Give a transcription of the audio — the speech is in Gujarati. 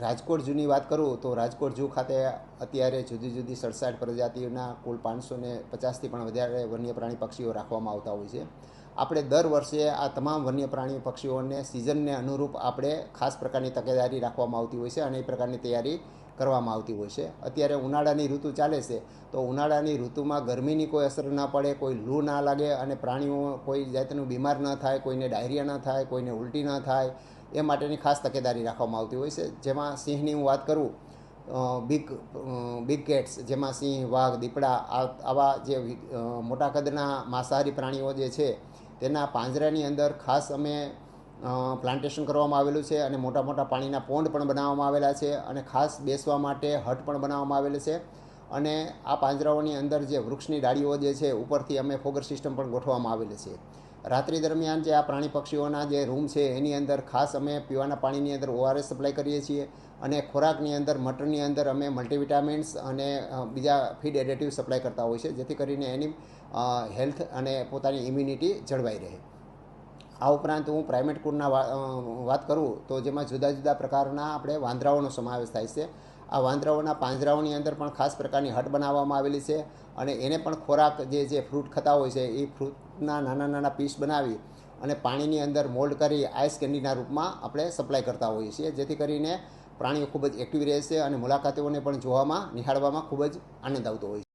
રાજકોટ ઝૂની વાત કરું તો રાજકોટ ઝૂ ખાતે અત્યારે જુદી જુદી સડસાઠ પ્રજાતિઓના કુલ પાંચસો ને પચાસથી પણ વધારે વન્ય પ્રાણી પક્ષીઓ રાખવામાં આવતા હોય છે. આપણે દર વર્ષે આ તમામ વન્ય પ્રાણી પક્ષીઓને સિઝનને અનુરૂપ આપણે ખાસ પ્રકારની તકેદારી રાખવામાં આવતી હોય છે અને એ પ્રકારની તૈયારી કરવામાં આવતી હોય છે. અત્યારે ઉનાળાની ઋતુ ચાલે છે. તો ઉનાળાની ઋતુમાં ગરમીની કોઈ અસર ના પડે, કોઈ લૂ ના લાગે અને પ્રાણીઓ કોઈ જાતનું બીમાર ન થાય, કોઈને ડાયરિયા ન થાય, કોઈને ઉલટી ન થાય, એ માટેની ખાસ તકેદારી રાખવામાં આવતી હોય છે. જેમાં સિંહની હું વાત કરું બિગ બિગ કેટ્સ જેમાં સિંહ, વાઘ, દીપડા આવા જે મોટા કદના માંસાહારી પ્રાણીઓ જે છે, તેના પાંજરાની અંદર ખાસ અમે પ્લાન્ટેશન કરવામાં આવેલું છે અને મોટા મોટા પાણીના પોન્ડ પણ બનાવવામાં આવેલા છે અને ખાસ બેસવા માટે હટ પણ બનાવવામાં આવેલ છે. અને આ પાંજરાઓની અંદર જે વૃક્ષની ડાળીઓ જે છે ઉપરથી અમે ફોગર સિસ્ટમ પણ ગોઠવવામાં આવેલી છે. રાત્રિ દરમિયાન જે આ પ્રાણી પક્ષીઓના જે રૂમ છે એની અંદર ખાસ અમે પીવાના પાણીની અંદર ઓઆરએસ સપ્લાય કરીએ છીએ અને ખોરાકની અંદર, મટરની અંદર અમે મલ્ટીવિટામિન્સ અને બીજા ફીડ એડેટિવ સપ્લાય કરતા હોય છે જેથી કરીને એની હેલ્થ અને પોતાની ઇમ્યુનિટી જળવાઈ રહે. આ ઉપરાંત હું પ્રાઇમેટ કુળના વાત કરું તો જેમાં જુદા જુદા પ્રકારના આપણે વાંદરાઓનો સમાવેશ થાય છે. આ વાંદરાઓના પાંજરાઓની અંદર પણ ખાસ પ્રકારની હટ બનાવવામાં આવેલી છે અને એને પણ ખોરાક જે જે ફ્રૂટ ખાતા હોય છે એ ફ્રૂટના નાના નાના પીસ બનાવી અને પાણીની અંદર મોલ્ડ કરી આઈસ કેન્ડીના રૂપમાં આપણે સપ્લાય કરતા હોઈએ છીએ. જેથી કરીને પ્રાણીઓ ખૂબ જ એક્ટિવ રહેશે અને મુલાકાતીઓને પણ જોવામાં, નિહાળવામાં ખૂબ જ આનંદ આવતો હોય છે.